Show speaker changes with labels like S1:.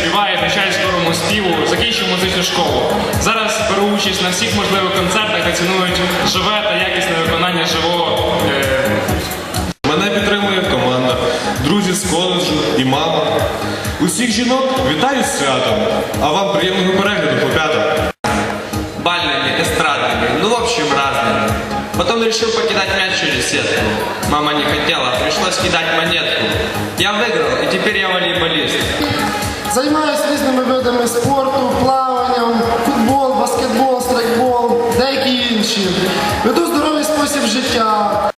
S1: співає, навчає скорому співу, закінчив музичну школу. Зараз беру участь на всіх можливих концертах, де цінують живе та якісне виконання живого. Е,
S2: Мене підтримує команда, друзі з коледжу і мама. Усіх жінок вітаю з святом, а вам приємного перегляду по п'ятам.
S3: Бальными, эстрадными, ну в общем разными. Потом решил покидать мяч через сетку. Мама не хотела, пришлось кидать монетку. Я выиграл, и теперь я волейболист.
S4: Займаюся різними видами спорту, плаванням, футбол, баскетбол, страйкбол, деякі інші. Веду здоровий спосіб життя.